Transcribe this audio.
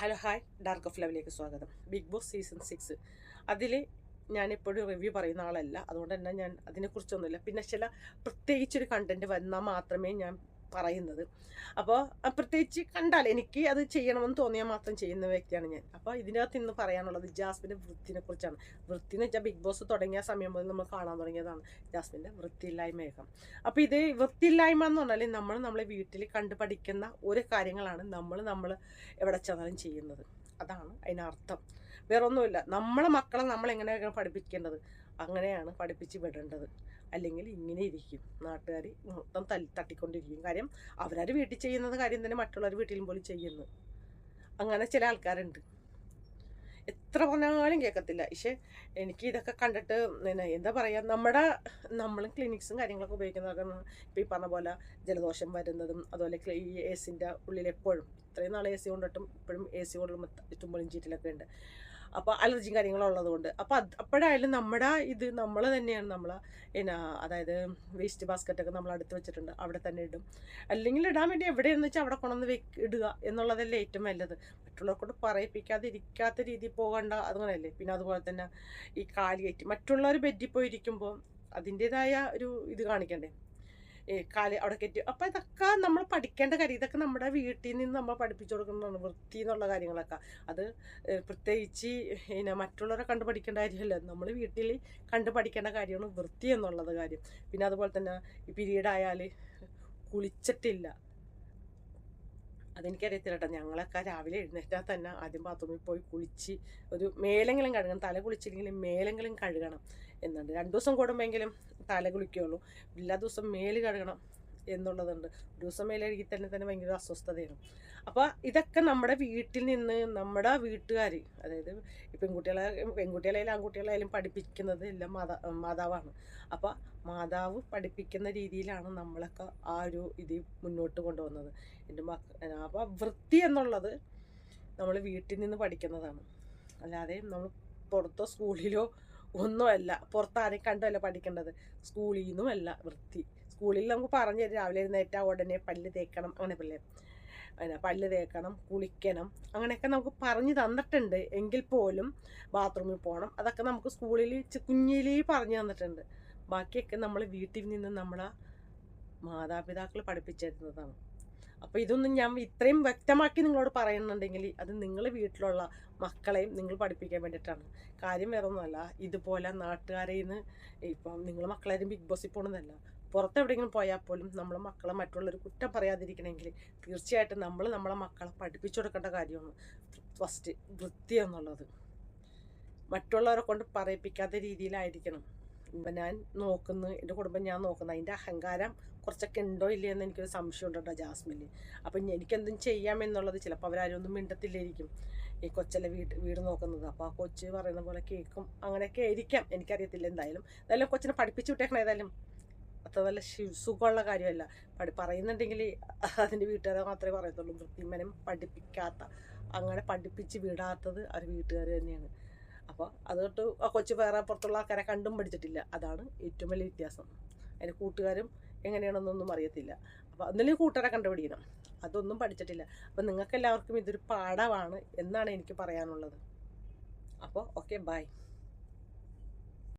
Hi. Dark of ലെവലിലേക്ക് സ്വാഗതം. Big boss season six അതിൽ ഞാനിപ്പോഴും റിവ്യൂ പറയുന്ന ആളല്ല. അതുകൊണ്ട് തന്നെ ഞാൻ അതിനെക്കുറിച്ചൊന്നുമില്ല. പിന്നെ ചില പ്രത്യേകിച്ചൊരു കണ്ടന്റ് വന്നാൽ മാത്രമേ ഞാൻ പറയുന്നത്. അപ്പോൾ പ്രത്യേകിച്ച് കണ്ടാൽ എനിക്ക് അത് ചെയ്യണമെന്ന് തോന്നിയാൽ മാത്രം ചെയ്യുന്ന വ്യക്തിയാണ് ഞാൻ. അപ്പോൾ ഇതിനകത്ത് ഇന്ന് പറയാനുള്ളത് ജാസ്മിന്റെ വൃത്തിനെ കുറിച്ചാണ്. വൃത്തി എന്ന് വെച്ചാൽ ബിഗ് ബോസ് തുടങ്ങിയ സമയം മുതൽ നമ്മൾ കാണാൻ തുടങ്ങിയതാണ് ജാസ്മിന്റെ വൃത്തിയില്ലായ്മയൊക്കെ അപ്പോൾ ഇത് വൃത്തിയില്ലായ്മ എന്ന് പറഞ്ഞാൽ നമ്മൾ നമ്മളെ വീട്ടിൽ കണ്ടു പഠിക്കുന്ന ഒരു കാര്യങ്ങളാണ് നമ്മൾ നമ്മൾ എവിടെ ചെന്നാലും ചെയ്യുന്നത്. അതാണ് അതിനർത്ഥം. വേറെ ഒന്നുമില്ല നമ്മളെ മക്കളെ നമ്മൾ എങ്ങനെയാണ് പഠിപ്പിക്കേണ്ടത്? അങ്ങനെയാണ് പഠിപ്പിച്ച് വിടേണ്ടത്. അല്ലെങ്കിൽ ഇങ്ങനെ ഇരിക്കും. നാട്ടുകാർ മൊത്തം തല്ലി തട്ടിക്കൊണ്ടിരിക്കും. കാര്യം അവരവർ വീട്ടിൽ ചെയ്യുന്നത് കാര്യം തന്നെ മറ്റുള്ളവർ വീട്ടിലും പോലും ചെയ്യുന്നു. അങ്ങനെ ചില ആൾക്കാരുണ്ട്. എത്ര പറഞ്ഞാലും കേൾക്കത്തില്ല. പക്ഷേ എനിക്ക് ഇതൊക്കെ കണ്ടിട്ട് പിന്നെ എന്താ പറയുക നമ്മുടെ നമ്മളും ക്ലിനിക്സും കാര്യങ്ങളൊക്കെ ഉപയോഗിക്കുന്നതൊക്കെ ഇപ്പോൾ ഈ പറഞ്ഞ പോലെ ജലദോഷം വരുന്നതും അതുപോലെ ഈ എ സിന്റെ ഉള്ളിൽ എപ്പോഴും ഇത്രയും നാൾ എ സി കൊണ്ടിട്ടും ഇപ്പോഴും എ സി കൊണ്ടും തുമ്പലും ചീറ്റിലൊക്കെ ഉണ്ട്. അപ്പോൾ അലർജിയും കാര്യങ്ങളും ഉള്ളതുകൊണ്ട്. അപ്പോൾ അത് അപ്പോഴായാലും നമ്മുടെ ഇത് നമ്മൾ തന്നെയാണ് നമ്മൾ എന്നാ അതായത് വേസ്റ്റ് ബാസ്ക്കറ്റൊക്കെ നമ്മൾ അടുത്ത് വെച്ചിട്ടുണ്ട്. അവിടെ തന്നെ ഇടും. അല്ലെങ്കിൽ ഇടാൻ വേണ്ടി എവിടെയെന്ന് വെച്ചാൽ അവിടെ കൊണ്ടുവന്ന് വെക്ക് ഇടുക എന്നുള്ളതല്ലേ ഏറ്റവും നല്ലത്. മറ്റുള്ളവർക്കോട് പറയിപ്പിക്കാതിരിക്കാത്ത രീതിയിൽ പോകണ്ട അതുകൊണ്ടല്ലേ പിന്നെ അതുപോലെ തന്നെ ഈ കാലി കയറ്റി മറ്റുള്ളവർ ബെഡിൽ പോയി ഇരിക്കുമ്പോൾ അതിന്റേതായ ഒരു ഇത് കാണിക്കണ്ടേ? കാൽ അവിടെ കയറ്റി. അപ്പം ഇതൊക്കെ നമ്മൾ പഠിക്കേണ്ട കാര്യം ഇതൊക്കെ നമ്മുടെ വീട്ടിൽ നിന്ന് നമ്മൾ പഠിപ്പിച്ചു കൊടുക്കുന്നതാണ് വൃത്തി എന്നുള്ള കാര്യങ്ങളൊക്കെ. അത് പ്രത്യേകിച്ച് പിന്നെ മറ്റുള്ളവരെ കണ്ടു പഠിക്കേണ്ട കാര്യമല്ല. നമ്മൾ വീട്ടിൽ കണ്ടു പഠിക്കേണ്ട കാര്യമാണ് വൃത്തി എന്നുള്ളത് കാര്യം. പിന്നെ അതുപോലെ തന്നെ പീരീഡ് ആയാൽ കുളിച്ചിട്ടില്ല. അതെനിക്കറിയത്തില്ല കേട്ടോ ഞങ്ങളൊക്കെ രാവിലെ എഴുന്നേറ്റാൽ തന്നെ ആദ്യം ബാത്റൂമിൽ പോയി കുളിച്ച് ഒരു മേലെങ്കിലും കഴുകണം. തല കുളിച്ചില്ലെങ്കിലും മേലെങ്കിലും കഴുകണം. എന്നുണ്ട് രണ്ട് ദിവസം കൂടുമ്പോഴെങ്കിലും തല കുളിക്കുകയുള്ളൂ എല്ലാ ദിവസം മേൽ കഴുകണം. എന്നുള്ളതുണ്ട്. ഒരു ദിവസം മേലെ തന്നെ തന്നെ ഭയങ്കര അസ്വസ്ഥതയാണ്. അപ്പോൾ ഇതൊക്കെ നമ്മുടെ വീട്ടിൽ നിന്ന് നമ്മുടെ വീട്ടുകാർ അതായത് പെൺകുട്ടികളെ പെൺകുട്ടികളായാലും ആൺകുട്ടികളായാലും പഠിപ്പിക്കുന്നത് എല്ലാം മാതാ മാതാവാണ്. അപ്പോൾ മാതാവ് പഠിപ്പിക്കുന്ന രീതിയിലാണ് നമ്മളൊക്കെ ആ ഒരു ഇത് മുന്നോട്ട് കൊണ്ടുവന്നത് എന്റെ മക്ക അപ്പോൾ വൃത്തി എന്നുള്ളത് നമ്മൾ വീട്ടിൽ നിന്ന് പഠിക്കുന്നതാണ്. അല്ലാതെ നമ്മൾ പുറത്തോ സ്കൂളിലോ ഒന്നുമല്ല പുറത്താരെയും കണ്ടല്ല പഠിക്കേണ്ടത്. സ്കൂളിൽ നിന്നുമല്ല വൃത്തി. സ്കൂളിൽ നമുക്ക് പറഞ്ഞു തരും. രാവിലെ എഴുന്നേറ്റാൽ ഉടനെ പല്ല് തേക്കണം. അങ്ങനെ പിള്ളേ പിന്നെ പല്ല് തേക്കണം കുളിക്കണം. അങ്ങനെയൊക്കെ നമുക്ക് പറഞ്ഞു തന്നിട്ടുണ്ട്. എങ്കിൽ പോലും ബാത്റൂമിൽ പോകണം അതൊക്കെ നമുക്ക് സ്കൂളിൽ കുഞ്ഞിലേ പറഞ്ഞു തന്നിട്ടുണ്ട്. ബാക്കിയൊക്കെ നമ്മൾ വീട്ടിൽ നിന്ന് നമ്മളെ മാതാപിതാക്കൾ പഠിപ്പിച്ചിരുന്നതാണ് അപ്പോൾ ഇതൊന്നും ഞാൻ ഇത്രയും വ്യക്തമാക്കി നിങ്ങളോട് പറയുന്നുണ്ടെങ്കിൽ അത് നിങ്ങൾ വീട്ടിലുള്ള മക്കളെയും നിങ്ങൾ പഠിപ്പിക്കാൻ വേണ്ടിയിട്ടാണ്. കാര്യം വേറെ ഒന്നുമല്ല ഇതുപോലെ നാട്ടുകാരിൽ നിന്ന് ഇപ്പം നിങ്ങൾ മക്കളാരും ബിഗ് ബോസിൽ പോകണമെന്നല്ല പുറത്തെവിടെയെങ്കിലും പോയാൽ പോലും നമ്മളെ മക്കളെ മറ്റുള്ളവർ കുറ്റം പറയാതിരിക്കണമെങ്കിൽ തീർച്ചയായിട്ടും നമ്മൾ നമ്മളെ മക്കളെ പഠിപ്പിച്ചു കൊടുക്കേണ്ട കാര്യമാണ്. ഫസ്റ്റ് വൃത്തി എന്നുള്ളത്. മറ്റുള്ളവരെ കൊണ്ട് പറയിപ്പിക്കാത്ത രീതിയിലായിരിക്കണം. ഇപ്പം ഞാൻ നോക്കുന്നു എന്റെ കുടുംബം ഞാൻ നോക്കുന്നു. അതിന്റെ അഹങ്കാരം കുറച്ചൊക്കെ ഉണ്ടോ ഇല്ലയോ എന്ന് എനിക്കൊരു സംശയം ഉണ്ട് കേട്ടോ ജാസ്മിന്. അപ്പം എനിക്കെന്തും ചെയ്യാമെന്നുള്ളത് ചിലപ്പോൾ അവരാരും ഒന്നും മിണ്ടത്തില്ലായിരിക്കും. ഈ കൊച്ചലെ വീട് വീട് നോക്കുന്നത്. അപ്പോൾ ആ കൊച്ച് പറയുന്ന പോലെ കേൾക്കും അങ്ങനെയൊക്കെ ആയിരിക്കാം. എനിക്കറിയത്തില്ല എന്തായാലും. എന്തായാലും കൊച്ചിനെ പഠിപ്പിച്ചു വിട്ടേക്കണം ഏതായാലും അത്ര നല്ല സുഖമുള്ള കാര്യമല്ല. പഠി പറയുന്നുണ്ടെങ്കിൽ അതിന്റെ വീട്ടുകാരെ മാത്രമേ പറയത്തുള്ളൂ. വൃത്തിമനം പഠിപ്പിക്കാത്ത അങ്ങനെ പഠിപ്പിച്ച് വിടാത്തത് അവർ വീട്ടുകാർ തന്നെയാണ്. അപ്പോൾ അതുകൊണ്ട് ആ കൊച്ചു വേറെ പുറത്തുള്ള ആൾക്കാരെ കണ്ടും പഠിച്ചിട്ടില്ല. അതാണ് ഏറ്റവും വലിയ വ്യത്യാസം. അതിന്റെ കൂട്ടുകാരും എങ്ങനെയാണെന്നൊന്നും അറിയത്തില്ല. അപ്പോൾ ഒന്നിലും കൂട്ടുകാരെ കണ്ടുപിടിക്കണം. അതൊന്നും പഠിച്ചിട്ടില്ല. അപ്പോൾ നിങ്ങൾക്കെല്ലാവർക്കും ഇതൊരു പാഠമാണ് എന്നാണ് എനിക്ക് പറയാനുള്ളത്. അപ്പോൾ ഓക്കെ ബൈ.